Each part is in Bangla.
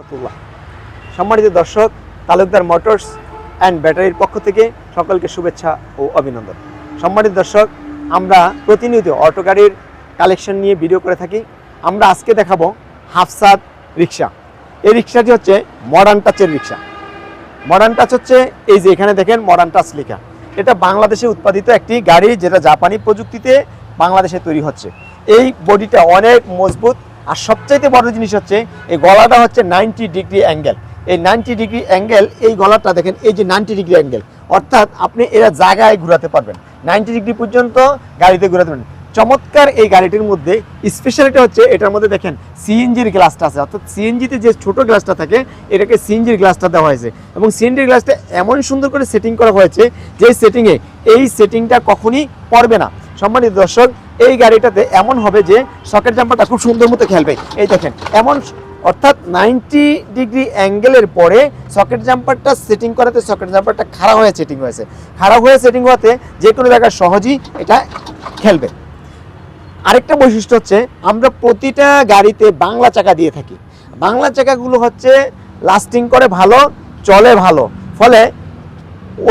রহমতুল্লাহ। সম্মানিত দর্শক, তালুকদার মোটরস অ্যান্ড ব্যাটারির পক্ষ থেকে সকলকে শুভেচ্ছা ও অভিনন্দন। সম্মানিত দর্শক, আমরা প্রতিনিয়ত অটো গাড়ির কালেকশন নিয়ে ভিডিও করে থাকি। আমরা আজকে দেখাবো হাফসাদ রিক্সা এই রিক্সাটি হচ্ছে মডার্ন টাচের রিক্সা মডার্ন টাচ হচ্ছে এই যে এখানে দেখেন মডার্ন টাচ লেখা। এটা বাংলাদেশে উৎপাদিত একটি গাড়ি যেটা জাপানি প্রযুক্তিতে বাংলাদেশে তৈরি হচ্ছে। এই বডিটা অনেক মজবুত আর সবচাইতে বড় জিনিস হচ্ছে, এই গলাটা হচ্ছে নাইনটি ডিগ্রি অ্যাঙ্গেল এই নাইনটি ডিগ্রি অ্যাঙ্গেল এই গলাটা দেখেন, এই যে নাইনটি ডিগ্রি অ্যাঙ্গেল অর্থাৎ আপনি এরা জায়গায় ঘোরাতে পারবেন। নাইনটি ডিগ্রি পর্যন্ত গাড়িতে ঘোরাতে পারবেন। চমৎকার এই গাড়িটির মধ্যে স্পেশালিটি হচ্ছে, এটার মধ্যে দেখেন সিএনজির গ্লাসটা আছে। অর্থাৎ সিএনজিতে যে ছোট গ্লাসটা থাকে, এটাকে সিএনজির গ্লাসটা দেওয়া হয়েছে। এবং সিএনজির গ্লাসটা এমন সুন্দর করে সেটিং করা হয়েছে যে সেটিংয়ে এই সেটিংটা কখনই পড়বে না। সম্মানিত দর্শক এই গাড়িটাতে এমন হবে যে সকেট জাম্পারটা খুব সুন্দর মতো খেলবে। এই দেখেন, এমন অর্থাৎ নাইনটি ডিগ্রি অ্যাঙ্গেলের পরে সকেট জাম্পারটা সেটিং করাতে সকেট জাম্পারটা খারাপ হয়ে সেটিং হয়েছে। খারাপ হয়ে সেটিং হওয়াতে যে কোনো জায়গায় সহজেই এটা খেলবে। আরেকটা বৈশিষ্ট্য হচ্ছে, আমরা প্রতিটা গাড়িতে বাংলা চাকা দিয়ে থাকি। বাংলা চাকাগুলো হচ্ছে লাস্টিং করে ভালো, চলে ভালো। ফলে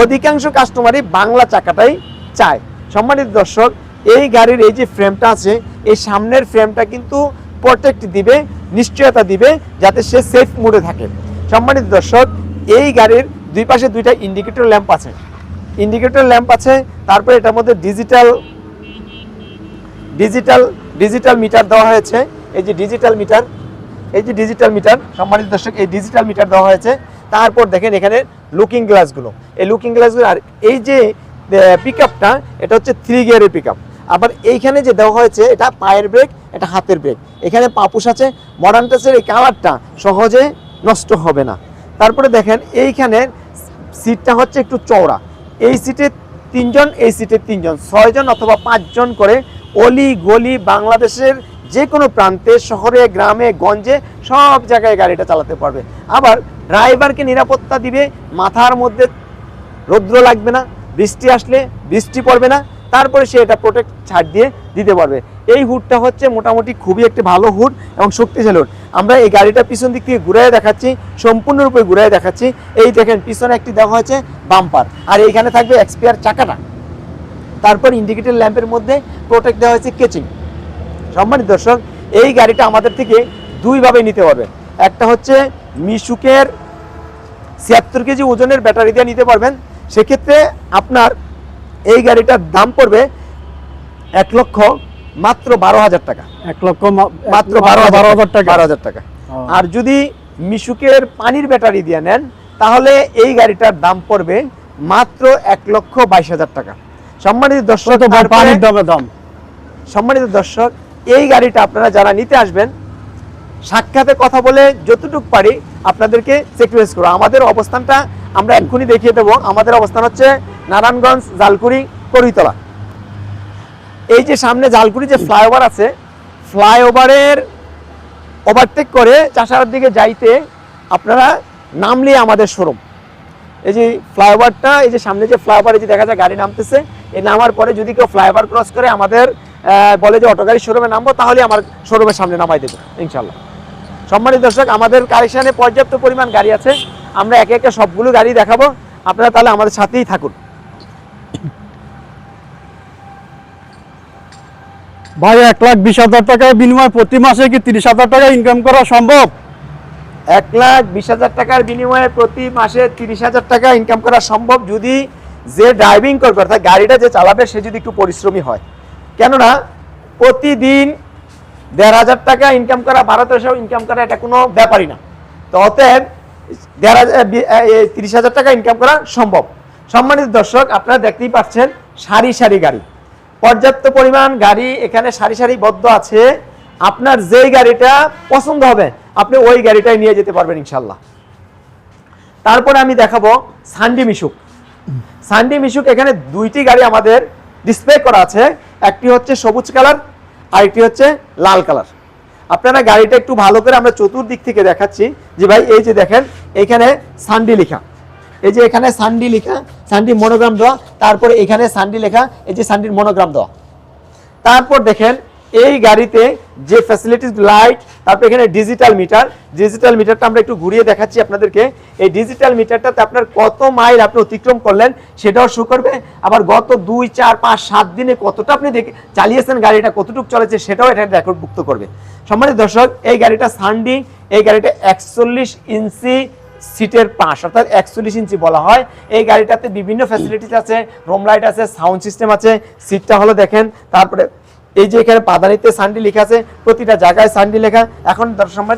অধিকাংশ কাস্টমারই বাংলা চাকাটাই চায়। সম্মানিত দর্শক এই গাড়ির এই যে ফ্রেমটা আছে, এই সামনের ফ্রেমটা কিন্তু প্রোটেক্ট দিবে, নিশ্চয়তা দিবে, যাতে সে সেফ মুডে থাকে। সম্মানিত দর্শক, এই গাড়ির দুই পাশে দুইটা ইন্ডিকেটর ল্যাম্প আছে। ইন্ডিকেটর ল্যাম্প আছে, তারপরে এটার মধ্যে ডিজিটাল ডিজিটাল ডিজিটাল মিটার দেওয়া হয়েছে। এই যে ডিজিটাল মিটার এই যে ডিজিটাল মিটার সম্মানিত দর্শক, এই ডিজিটাল মিটার দেওয়া হয়েছে। তারপর দেখেন এখানে লুকিং গ্লাসগুলো এই লুকিং গ্লাসগুলো আর এই যে পিক এটা হচ্ছে থ্রি গিয়ারের পিক আবার এইখানে যে দেওয়া হয়েছে, এটা পায়ের ব্রেক এটা হাতের ব্রেক এখানে পাপুস আছে মডার্ন টাচের এই কালারটা সহজে নষ্ট হবে না। তারপরে দেখেন, এইখানে সিটটা হচ্ছে একটু চওড়া। এই সিটে তিনজন, এই সিটে তিনজন। ছয়জন অথবা পাঁচজন করে অলি, গলি, বাংলাদেশের যে কোনো প্রান্তে, শহরে, গ্রামে, গঞ্জে, সব জায়গায় গাড়িটা চালাতে পারবে। আবার ড্রাইভারকে নিরাপত্তা দিবে, মাথার মধ্যে রৌদ্র লাগবে না, বৃষ্টি আসলে বৃষ্টি পড়বে না তারপরে সে এটা প্রোটেক্ট ছাড় দিয়ে দিতে পারবে। এই হুডটা হচ্ছে মোটামুটি খুবই একটি ভালো হুড এবং শক্তিশালী হুড। আমরা এই গাড়িটা পিছন দিক থেকে ঘুরাই দেখাচ্ছি, সম্পূর্ণরূপে ঘুরাই দেখাচ্ছি। এই দেখেন, পিছনে একটি দেওয়া হয়েছে বাম্পার আর এইখানে থাকবে এক্সপিয়ার চাকাটা। তারপর ইন্ডিকেটর ল্যাম্পের মধ্যে প্রোটেক্ট দেওয়া হয়েছে কেচিং সম্মানিত দর্শক, এই গাড়িটা আমাদের থেকে দুইভাবে নিতে পারবে। একটা হচ্ছে মিশুকের ছিয়াত্তর কেজি ওজনের ব্যাটারি দিয়ে নিতে পারবেন। সেক্ষেত্রে আপনার এই গাড়িটার দাম পড়বে এক লক্ষ মাত্র বারো হাজার টাকা। এক লক্ষ মাত্র বারো বারো হাজার টাকা। বারো হাজার টাকা। আর যদি মিশুকের পানির ব্যাটারি দিয়ে নেন তাহলে এই গাড়িটার দাম পড়বে মাত্র এক লক্ষ বাইশ হাজার টাকা। সম্মানিত দর্শক পানির দামে দাম। সম্মানিত দর্শক এই গাড়িটা আপনারা যারা নিতে আসবেন সাক্ষাতে কথা বলে যতটুকু পারি আপনাদেরকে সেক্রিফাইস করব। আমাদের অবস্থানটা আমরা এক্ষুনি দেখিয়ে দেবো। আমাদের অবস্থান হচ্ছে নারায়ণগঞ্জ জালকুড়ি করিতলা। এই যে সামনে জালকুড়ি যে ফ্লাইওভার আছে, ফ্লাইওভারের ওভারটেক করে চাষার দিকে যাইতে আপনারা নামলে আমাদের শোরুম এই যে ফ্লাইওভারটা, এই যে সামনে যে ফ্লাইওভার, এই যে দেখা যায় গাড়ি নামতেছে এই নামার পরে যদি কেউ ফ্লাইওভার ক্রস করে আমাদের বলে যে অটো গাড়ি শোরুমে নামবো, তাহলে আমার শোরুমের সামনে নামাই দেবে ইনশাল্লাহ সম্মানিত দর্শক আমাদের কালেকশনে পর্যাপ্ত পরিমাণ গাড়ি আছে। আমরা একে একে সবগুলো গাড়ি দেখাবো। আপনারা তাহলে আমাদের সাথেই থাকুন। ভাই এক লাখ বিশ হাজার টাকার বিনিময়ে প্রতি মাসে কি তিরিশ হাজার টাকা ইনকাম করা সম্ভব? এক লাখ বিশ হাজার টাকার বিনিময়ে প্রতি মাসে তিরিশ হাজার টাকা ইনকাম করা সম্ভব যদি যে ড্রাইভিং করবে অর্থাৎ গাড়িটা যে চালাবে সে যদি একটু পরিশ্রমী হয়। কেননা প্রতিদিন দেড় হাজার টাকা ইনকাম করা বারো তেরোশো ইনকাম করা এটা কোনো ব্যাপারই না। তো অতএব দেড় হাজার তিরিশ হাজার টাকা ইনকাম করা সম্ভব। সম্মানিত দর্শক, আপনারা দেখতেই পাচ্ছেন সারি সারি গাড়ি। পর্যাপ্ত পরিমাণ গাড়ি এখানে সারি সারি বদ্ধ আছে। আপনার যেই গাড়িটা পছন্দ হবে, আপনি ওই গাড়িটাই নিয়ে যেতে পারবেন ইনশাল্লাহ তারপরে আমি দেখাবো সান্ডি মিশুক। সান্ডি মিশুক এখানে দুইটি গাড়ি আমাদের ডিসপ্লে করা আছে। একটি হচ্ছে সবুজ কালার আর একটি হচ্ছে লাল কালার। আপনারা গাড়িটা একটু ভালো করে আমরা চতুর্দিক থেকে দেখাচ্ছি যে ভাই, এই যে দেখেন, এখানে সান্ডি লেখা। এই যে এখানে সান্ডি লেখা, সান্ডি মনোগ্রাম দেওয়া, তারপরে এখানে সান্ডি লেখা, এই যে সান্ডির মনোগ্রাম দেওয়া। তারপর দেখেন এই গাড়িতে যে ফ্যাসিলিটিস লাইট তারপর এখানে ডিজিটাল মিটার ডিজিটাল মিটারটা আমরা একটু ঘুরিয়ে দেখাচ্ছি আপনাদেরকে। এই ডিজিটাল মিটারটাতে আপনার কত মাইল আপনি অতিক্রম করলেন সেটাও শো করবে। আবার গত দুই, চার, পাঁচ, সাত দিনে কতটা আপনি দেখে চালিয়েছেন গাড়িটা, কতটুকু চলেছে সেটাও এটা রেকর্ডভুক্ত করবে। সম্মানিত দর্শক, এই গাড়িটা সানডি এই গাড়িটা একচল্লিশ ইঞ্চি সিটের পাশ অর্থাৎ একচল্লিশ ইঞ্চি বলা হয়। এই গাড়িটাতে বিভিন্ন ফ্যাসিলিটিস আছে রোম লাইট আছে সাউন্ড সিস্টেম আছে সিটটা হলো দেখেন, তারপরে এই যে এখানে পাদানিতে সানডি লেখা আছে, প্রতিটা জায়গায় সানডি লেখা। এখন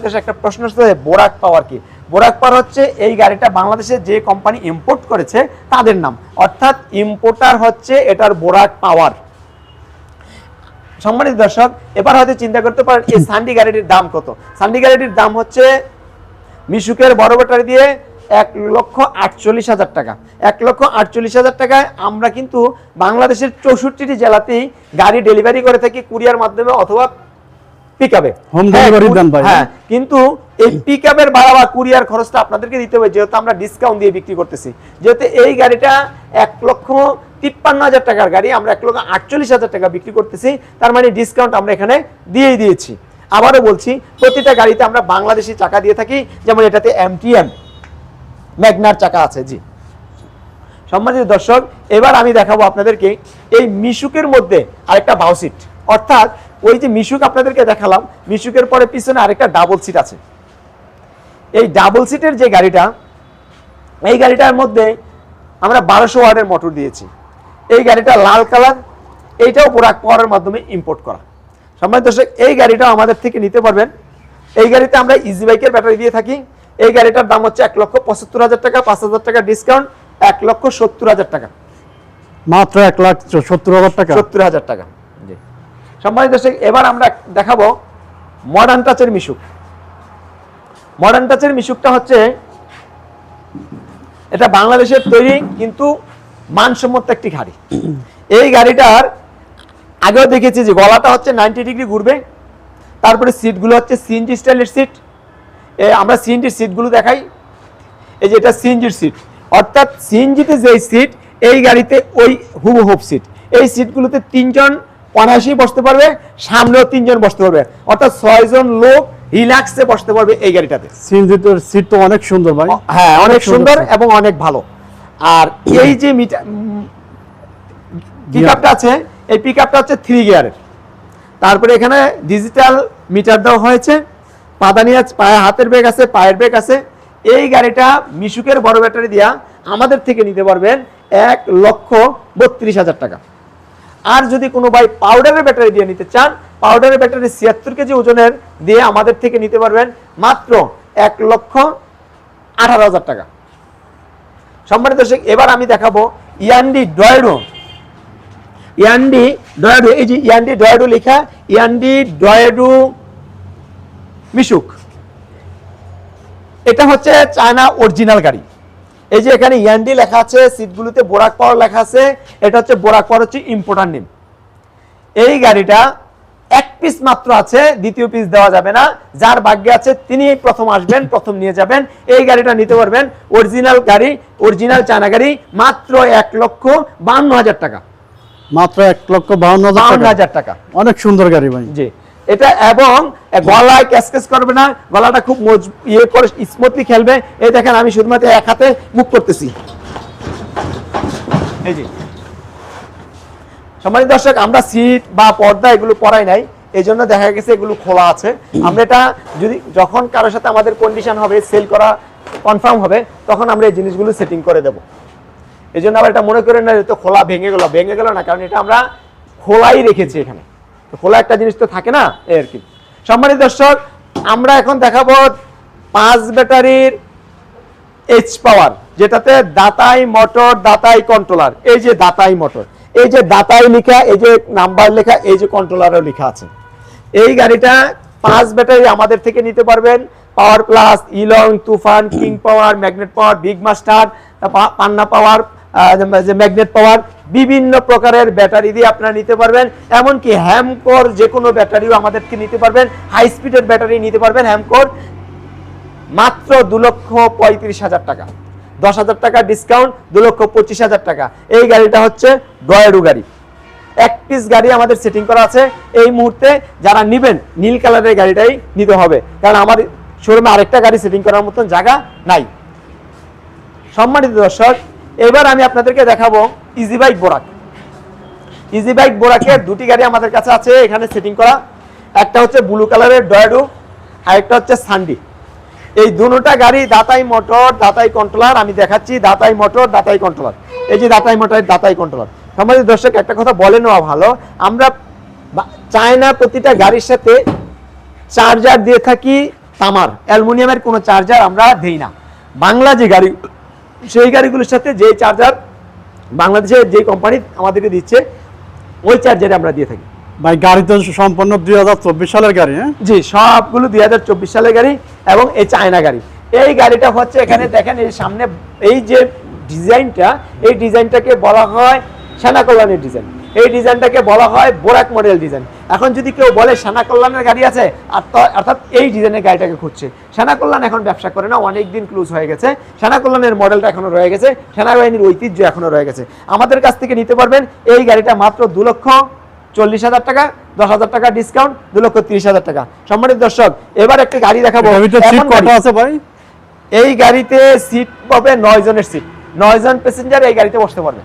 দেশে একটা প্রশ্ন হচ্ছে বোরাক পাওয়ার কি? বোরাক পাওয়ার হচ্ছে এই গাড়িটা বাংলাদেশে যে কোম্পানি ইম্পোর্ট করেছে, তাদের নাম। অর্থাৎ ইম্পোর্টার হচ্ছে এটার বোরাক পাওয়ার। সম্মানিত দর্শক, এবার হয়তো চিন্তা করতে পারেন, এই সান্ডি গাড়িটির দাম কত? সান্ডি গাড়িটির দাম হচ্ছে মিশুকের বড় ব্যাটারি দিয়ে এক লক্ষ আটচল্লিশ হাজার টাকা। এক লক্ষ আটচল্লিশ হাজার টাকায় আমরা কিন্তু বাংলাদেশের চৌষট্টিটি জেলাতেই গাড়ি ডেলিভারি করে থাকি কুরিয়ার মাধ্যমে অথবা দেন ভাই। হ্যাঁ কিন্তু এই পিকআপের ভাড়া বা কুরিয়ার খরচটা আপনাদেরকে দিতে হবে যেহেতু আমরা ডিসকাউন্ট দিয়ে বিক্রি করতেছি। যেহেতু এই গাড়িটা এক লক্ষ তিপ্পান্ন হাজার টাকার গাড়ি আমরা এক লক্ষ আটচল্লিশ হাজার টাকা বিক্রি করতেছি তার মানে ডিসকাউন্ট আমরা এখানে দিয়েই দিয়েছি। আবারও বলছি প্রতিটা গাড়িতে আমরা বাংলাদেশি চাকা দিয়ে থাকি যেমন এটাতে এম এমটিএম ম্যাগনার চাকা আছে, জি। সম্মানিত দর্শক, এবার আমি দেখাবো আপনাদেরকে এই মিশুকের মধ্যে আরেকটা বাউ সিট। অর্থাৎ ওই যে মিশুক আপনাদেরকে দেখালাম, মিশুকের পরে পিছনে আরেকটা ডাবল সিট আছে। এই ডাবল সিটের যে গাড়িটা, এই গাড়িটার মধ্যে আমরা বারোশো ওয়ার্ডের মোটর দিয়েছি। এই গাড়িটা লাল কালার, এইটাও পোড়াক পাওয়ারের মাধ্যমে ইম্পোর্ট করা। সম্মানিত দর্শক, এই গাড়িটাও আমাদের থেকে নিতে পারবেন। এই গাড়িতে আমরা ইজি বাইকের ব্যাটারি দিয়ে থাকি। এই গাড়িটার দাম হচ্ছে এক লক্ষ পঁচাত্তর হাজার টাকা পাঁচ হাজার টাকা ডিসকাউন্ট এক লক্ষ সত্তর হাজার টাকা। মাত্র এক লাখ সত্তর হাজার টাকা? সত্তর হাজার টাকা জি। সম্মানিত দর্শক এবার আমরা দেখাবো মডার্ন টাচের মিশুক। মডার্ন টাচের মিশুকটা হচ্ছে এটা বাংলাদেশের তৈরি কিন্তু মানসম্মত একটি গাড়ি। এই গাড়িটার আগেও দেখেছি যে গলাটা হচ্ছে নাইনটি ডিগ্রি ঘুরবে তারপরে সিটগুলো হচ্ছে সিএনজি স্টাইলের সিট আমরা সিএনজির সিটগুলো দেখাই। এই যে এটা সিএনজির সিট অর্থাৎ সিএনজিতে যে সিট এই গাড়িতে ওই হুবহুব সিট এই সিটগুলোতে তিনজন অনায়াসেই বসতে পারবে সামনেও তিনজন বসতে পারবে। অর্থাৎ ছয়জন লোক রিল্যাক্সে বসতে পারবে এই গাড়িটাতে। সিএনজিটার সিট তো অনেক সুন্দর ভাই। হ্যাঁ অনেক সুন্দর। এবং অনেক ভালো। আর এই যে মিটার পিক আপটা আছে এই পিক আপটা হচ্ছে থ্রি গিয়ারের তারপরে এখানে ডিজিটাল মিটার দেওয়া হয়েছে। পাদানি আছে পায়ে হাতের ব্যাগ আছে, পায়ের ব্যাগ আছে। এই গাড়িটা মিশুকের বড় ব্যাটারি দিয়া আমাদের থেকে নিতে পারবেন এক লক্ষ বত্রিশ হাজার টাকা। আর যদি কোনো ভাই পাউডারের ব্যাটারি দিয়ে নিতে চান, পাউডারের ব্যাটারি ছিয়াত্তর কেজি ওজনের দিয়ে আমাদের থেকে নিতে পারবেন মাত্র এক লক্ষ আঠারো হাজার টাকা। সম্মানিত দর্শক, এবার আমি দেখাবো ইয়ান্ডি ডয়েডো। ইয়ান্ডি ডয়েডো, এই যে ইয়ান্ডি ডয়েডো লেখা, ইয়ান্ডি ডয়েডো মিশুক। এটা হচ্ছে চায়না অরিজিনাল গাড়ি। এই যে এখানে ইয়ান্ডি লেখা আছে সিটগুলোতে বোরাক পাওয়ার লেখা আছে এটা হচ্ছে বোরাক পাওয়ার হচ্ছে ইম্পোর্টার নেম এই গাড়িটা এক পিস মাত্র আছে দ্বিতীয় পিস দেওয়া যাবে না। যার ভাগ্যে আছে তিনি প্রথম আসবেন প্রথম নিয়ে যাবেন। এই গাড়িটা নিতে পারবেন অরিজিনাল গাড়ি অরিজিনাল চায়না গাড়ি মাত্র এক লক্ষ বান্ন হাজার টাকা। মাত্র এক লক্ষ টাকা। হাজার টাকা। অনেক সুন্দর গাড়ি ভাই। জি। এটা এবং গলায় ক্যাসকেস করবে না, গলাটা খুব ইয়ে করে স্মুথলি খেলবে। এই দেখেন, আমি শুধুমাত্র এক হাতে মুখ করতেছি। সম্মানিত দর্শক, আমরা সিট বা পর্দা এগুলো পরাই নাই এই জন্য দেখা গেছে এগুলো খোলা আছে। আমরা এটা যদি, যখন কারোর সাথে আমাদের কন্ডিশন হবে সেল করা কনফার্ম হবে, তখন আমরা এই জিনিসগুলো সেটিং করে দেব। এই জন্য আবার এটা মনে করেন না যে তো খোলা ভেঙে গেল ভেঙে গেল না, কারণ এটা আমরা খোলাই রেখেছি এখানে। খোলা একটা জিনিস তো থাকে না? এই আর কি। সম্মানিত দর্শক, আমরা এখন দেখাবো পাঁচ ব্যাটারির এইচ পাওয়ার যেটাতে দাতাই মোটর দাতাই কন্ট্রোলার এই যে দাতাই মোটর এই যে দাতাই লেখা, এই যে নাম্বার লেখা, এই যে কন্ট্রোলারও লেখা আছে। এই গাড়িটা পাঁচ ব্যাটারি আমাদের থেকে নিতে পারবেন। Power plus ইলং Toofan king power magnet power big master Panna power magnet power বিভিন্ন প্রকারের ব্যাটারি দিয়ে আপনারা নিতে পারবেন। এমনকি হ্যামকোর যে কোনো ব্যাটারিও আমাদেরকে নিতে পারবেন। হাই স্পিডের ব্যাটারি নিতে পারবেন হ্যামকোর মাত্র দু লক্ষ পঁয়ত্রিশ হাজার টাকা। দশ হাজার টাকা ডিসকাউন্ট দু লক্ষ পঁচিশ হাজার টাকা। এই গাড়িটা হচ্ছে ডয়েডু গাড়ি। এক পিস গাড়ি আমাদের সেটিং করা আছে। এই মুহূর্তে যারা নেবেন, নীল কালারের গাড়িটাই নিতে হবে। কারণ আমার শোরুমে আরেকটা গাড়ি সেটিং করার মতন জায়গা নাই। সম্মানিত দর্শক এবার আমি আপনাদেরকে দেখাবো easy bike Borak easy bike বোরাকের দুটি গাড়ি আমাদের কাছে আছে, এখানে সেটিং করা। একটা হচ্ছে ব্লু কালারের ডয়াডু আর একটা হচ্ছে সান্ডি এই দুটোটা গাড়ি দাতাই মোটর দাতাই কন্ট্রোলার আমি দেখাচ্ছি দাতাই মোটর দাতাই কন্ট্রোলার এই যে দাতাই মোটর দাতাই কন্ট্রোলার সম্মানিত দর্শক, একটা কথা বলে নেওয়া ভালো, আমরা চায়না প্রতিটা গাড়ির সাথে চার্জার দিয়ে থাকি তামার অ্যালুমিনিয়ামের কোনো চার্জার আমরা দেই না। বাংলা যে গাড়ি সেই গাড়িগুলোর সাথে যে চার্জার বাংলাদেশের যে কোম্পানি আমাদেরকে দিচ্ছে ওই চার্জারে আমরা দিয়ে থাকি। ভাই গাড়ি তো সম্পূর্ণ দুই হাজার চব্বিশ সালের গাড়ি হ্যাঁ? জি সবগুলো দুই হাজার চব্বিশ সালের গাড়ি এবং এই চায়না গাড়ি। এই গাড়িটা হচ্ছে এখানে দেখেন এই সামনে এই যে ডিজাইনটা এই ডিজাইনটাকে বলা হয় সেনা কল্যাণের ডিজাইন এই ডিজাইনটাকে বলা হয় বোরাক মডেল ডিজাইন। এখন যদি কেউ বলে সেনা কল্যাণের গাড়ি আছে আর অর্থাৎ এই ডিজাইনের গাড়িটাকে খুঁজছে। সেনা কল্যাণ এখন ব্যবসা করে না অনেক দিন ক্লোজ হয়ে গেছে। সেনা কল্যাণের মডেলটা এখনও রয়ে গেছে সেনাবাহিনীর ঐতিহ্য এখনও রয়ে গেছে। আমাদের কাছ থেকে নিতে পারবেন এই গাড়িটা মাত্র দু লক্ষ চল্লিশ হাজার টাকা দশ হাজার টাকা ডিসকাউন্ট দু লক্ষ তিরিশ হাজার টাকা। সম্মানিত দর্শক এবার একটা গাড়ি দেখাবো। আছে ভাই? এই গাড়িতে সিট পাবে নয় জনের সিট নয় জন প্যাসেঞ্জার এই গাড়িতে বসতে পারবে।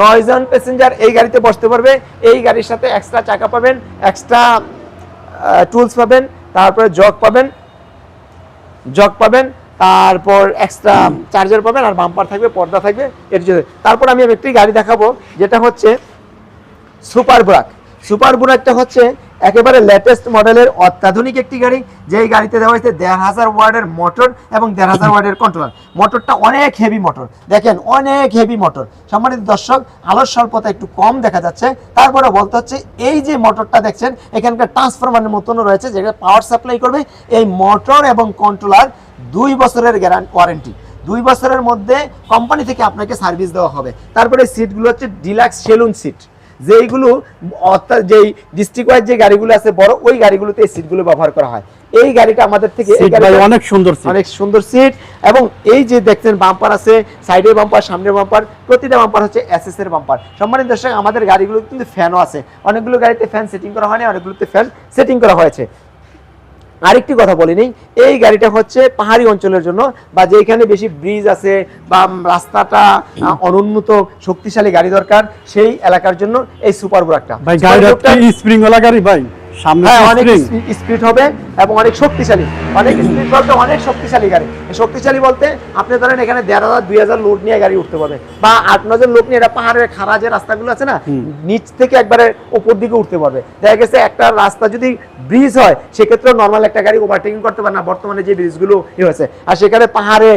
নয় জন প্যাসেঞ্জার এই গাড়িতে বসতে পারবে। এই গাড়ির সাথে এক্সট্রা চাকা পাবেন এক্সট্রা টুলস পাবেন, তারপরে জগ পাবেন জগ পাবেন, তারপর এক্সট্রা চার্জার পাবেন, আর বাম্পার থাকবে, পর্দা থাকবে, এর জন্য। তারপর আমি একটি গাড়ি দেখাবো, যেটা হচ্ছে সুপার ব্রাক সুপার ব্রাকটা হচ্ছে একেবারে লেটেস্ট মডেলের অত্যাধুনিক একটি গাড়ি, যেই গাড়িতে দেওয়া হয়েছে দেড় হাজার ওয়ার্ডের মোটর এবং দেড় হাজার ওয়ার্ডের কন্ট্রোলার মোটরটা অনেক হেভি মোটর দেখেন, অনেক হেভি মোটর সম্মানিত দর্শক, আলোর স্বল্পতা একটু কম দেখা যাচ্ছে। তারপরে বলতে হচ্ছে, এই যে মোটরটা দেখছেন, এখানকার ট্রান্সফরমারের মতনও রয়েছে, যেটা পাওয়ার সাপ্লাই করবে। এই মোটর এবং কন্ট্রোলার দুই বছরের গ্যারান্টি ওয়ারেন্টি দুই বছরের মধ্যে কোম্পানি থেকে আপনাকে সার্ভিস দেওয়া হবে। তারপরে সিটগুলো হচ্ছে ডিলাক্স সেলুন সিট যেইগুলো অর্থাৎ যেই ডিস্ট্রিক্ট ওয়াইজ যে গাড়িগুলো আছে বড় ওই গাড়িগুলোতে এই সিটগুলো ব্যবহার করা হয়। এই গাড়িটা আমাদের থেকে অনেক সুন্দর অনেক সুন্দর সিট এবং এই যে দেখছেন বাম্পার আছে সাইডের বাম্পার সামনের বাম্পার প্রতিটা বাম্পার হচ্ছে এস এর বাম্পার সম্মানিত দর্শক আমাদের গাড়িগুলো কিন্তু ফ্যানও আছে। অনেকগুলো গাড়িতে ফ্যান সেটিং করা হয়নি অনেকগুলোতে ফ্যান সেটিং করা হয়েছে। আরেকটি কথা বলিনি এই গাড়িটা হচ্ছে পাহাড়ি অঞ্চলের জন্য বা যেখানে বেশি ব্রিজ আছে বা রাস্তাটা অনুন্নত শক্তিশালী গাড়ি দরকার সেই এলাকার জন্য এই সুপার বুরাকটা ভাই গাড়িটা স্প্রিং ওয়ালা গাড়ি? ভাই সামনে অনেক স্পিড হবে। এবং অনেক শক্তিশালী। অনেক স্পিড বলতে অনেক শক্তিশালী গাড়ি। শক্তিশালী বলতে আপনি ধরেন এখানে দেড় হাজার দুই হাজার লোড নিয়ে গাড়ি উঠতে পারবে। বা আট নজন লোক নিয়ে এটা পাহাড়ের খাড়া যে রাস্তাগুলো আছে না নিচ থেকে একবারে উপর দিকে উঠতে পারবে। দেখা গেছে একটা রাস্তা যদি ব্রিজ হয় সেক্ষেত্রে নর্মাল একটা গাড়ি ওভারটেকিং করতে পারে না বর্তমানে যে ব্রিজগুলো হয়েছে। আর সেখানে পাহাড়ে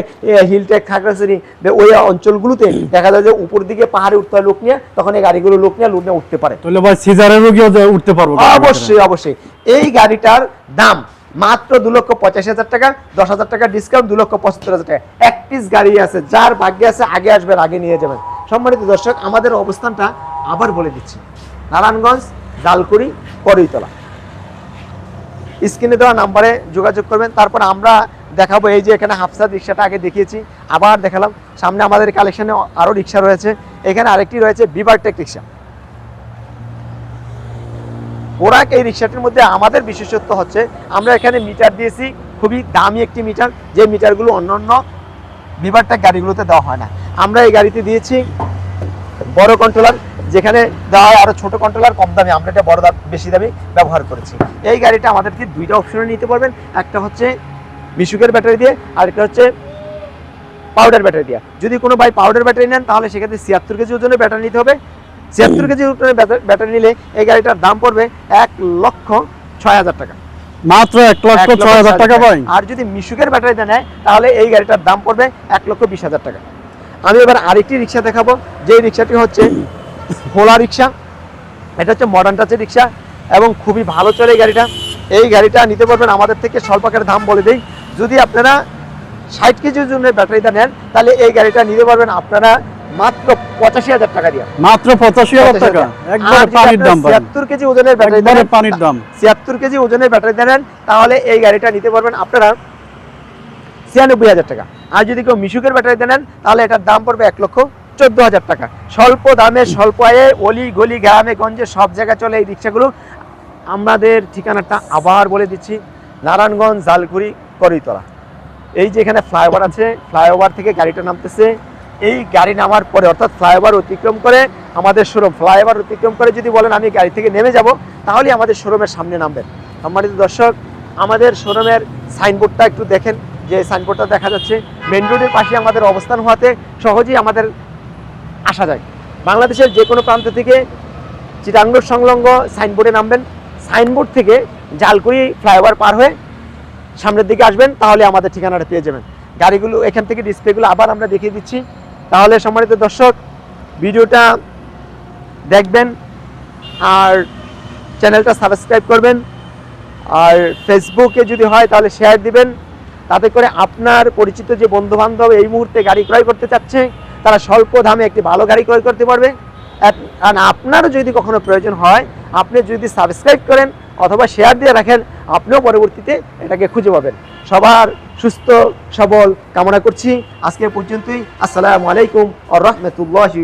হিলটেক খাগড়াছড়ি বা ওই অঞ্চলগুলোতে দেখা যায় যে উপর দিকে পাহাড়ে উঠতে হয় লোক নিয়ে তখন এই গাড়িগুলো লোক নিয়ে লোক নিয়ে উঠতে পারে। তাহলে ভাই সিজারের রোগীও উঠতে পারব অবশ্যই অবশ্যই। এই গাড়িটার দাম মাত্র দু লক্ষ পঁচাশি হাজার টাকা, দশ হাজার টাকা ডিসকাউন্ট দু লক্ষ পঁচাত্তর হাজার টাকা। এক পিস গাড়ি আছে, যার ভাগ্যে আছে আগে আসবেন আগে নিয়ে যাবেন সম্মানিত দর্শক, আমাদের অবস্থানটা আবার বলে দিচ্ছি। নারায়ণগঞ্জ ডালকুড়ি করইতলা স্ক্রিনে দেওয়া নাম্বারে যোগাযোগ করবেন। তারপর আমরা দেখাবো এই যে এখানে হাফসাদ রিক্সাটা আগে দেখিয়েছি, আবার দেখালাম। সামনে আমাদের কালেকশনে আরও রিক্সা রয়েছে। এখানে আরেকটি রয়েছে বিভারটেক রিক্সা। ওরাক এই রিক্সাটির মধ্যে আমাদের বিশেষত্ব হচ্ছে, আমরা এখানে মিটার দিয়েছি, খুবই দামি একটি মিটার, যে মিটারগুলো অন্য অন্য বিভারটেক গাড়িগুলোতে দেওয়া হয় না। আমরা এই গাড়িতে দিয়েছি বড় কন্ট্রোলার যেখানে দেওয়া হয় আরও ছোট কন্ট্রোলার কম দামি, আমরা এটা বড় দাম, বেশি দামি ব্যবহার করেছি। এই গাড়িটা আমাদেরকে দুইটা অপশনে নিতে পারবেন, একটা হচ্ছে মিশুকের ব্যাটারি দিয়ে, আর একটা হচ্ছে পাউডার ব্যাটারি দিয়ে। যদি কোনো ভাই পাউডার ব্যাটারি নেন, তাহলে সেক্ষেত্রে ছিয়াত্তর কেজি ওজনের ব্যাটারি নিতে হবে। ছিয়াত্তর কেজি ব্যাটারি নিলে এই গাড়িটার দাম পড়বে এক লক্ষ ছয় হাজার টাকা। মাত্র এক লক্ষ ছয় হাজার টাকা ভাই। আর যদি মিশুকের ব্যাটারিতে নেয় তাহলে এই গাড়িটার দাম পড়বে এক লক্ষ বিশ হাজার টাকা। আমি এবার আরেকটি রিক্সা দেখাবো। যে রিক্সাটি হচ্ছে ভোলা রিক্সা এটা হচ্ছে মডার্ন টাচের রিক্সা এবং খুবই ভালো চলে এই গাড়িটা। এই গাড়িটা নিতে পারবেন আমাদের থেকে স্বল্প আকারে দাম বলে দেই। যদি আপনারা ষাট কেজির জন্য ব্যাটারিটা নেন তাহলে এই গাড়িটা নিতে পারবেন আপনারা মাত্র পঁচাশি হাজার টাকা দিয়ে। মাত্র পঁচাশি হাজার টাকা? একবারে পানির দাম ছিয়াত্তর কেজি ওজনের ব্যাটারি দেন পানির দাম। ছিয়াত্তর কেজি ওজনের ব্যাটারি দেন তাহলে এই গাড়িটা নিতে পারবেন আপনারা ছিয়ানব্বই হাজার টাকা। আর যদি কেউ মিশুকের ব্যাটারি দেন তাহলে এটার দাম পড়বে এক লক্ষ চোদ্দ হাজার টাকা। স্বল্প দামে স্বল্প আয়ে অলি গলি গ্রামে গঞ্জে সব জায়গায় চলে এই রিক্সাগুলো। আমাদের ঠিকানাটা আবার বলে দিচ্ছি নারায়ণগঞ্জ জালকুড়ি করিতলা। এই যে এখানে ফ্লাইওভার আছে ফ্লাইওভার থেকে গাড়িটা নামতেছে এই গাড়ি নামার পরে, অর্থাৎ ফ্লাইওভার অতিক্রম করে, আমাদের শোরুম, ফ্লাইওভার অতিক্রম করে যদি বলেন আমি গাড়ি থেকে নেমে যাব তাহলে আমাদের শোরুমের সামনে নামবেন। সম্মানিত দর্শক, আমাদের শোরুমের সাইনবোর্ডটা একটু দেখেন, যে সাইনবোর্ডটা দেখা যাচ্ছে মেন রোডের পাশে আমাদের অবস্থান হওয়াতে সহজেই আমাদের আসা যায়। বাংলাদেশের যে কোনো প্রান্ত থেকে চিটাঙ্গুর সংলগ্ন সাইনবোর্ডে নামবেন। সাইনবোর্ড থেকে জালকুড়ি ফ্লাইওভার পার হয়ে সামনের দিকে আসবেন, তাহলে আমাদের ঠিকানাটা পেয়ে যাবেন। গাড়িগুলো, এখান থেকে ডিসপ্লেগুলো আবার আমরা দেখিয়ে দিচ্ছি। তাহলে সম্মানিত দর্শক, ভিডিওটা দেখবেন আর চ্যানেলটা সাবস্ক্রাইব করবেন। আর ফেসবুকে যদি হয় তাহলে শেয়ার দিবেন। তাতে করে আপনার পরিচিত যে বন্ধু বান্ধব এই মুহূর্তে গাড়ি ক্রয় করতে চাচ্ছে, তারা স্বল্প দামে একটি ভালো গাড়ি ক্রয় করতে পারবে। আর আপনারও যদি কখনো প্রয়োজন হয়, আপনি যদি সাবস্ক্রাইব করেন অথবা শেয়ার দিয়ে রাখেন, আপনিও পরবর্তীতে এটাকে খুঁজে পাবেন। সবার সুস্থ সবল কামনা করছি। আজকে পর্যন্তই। আসসালামু আলাইকুম আর রহমতুল্লাহি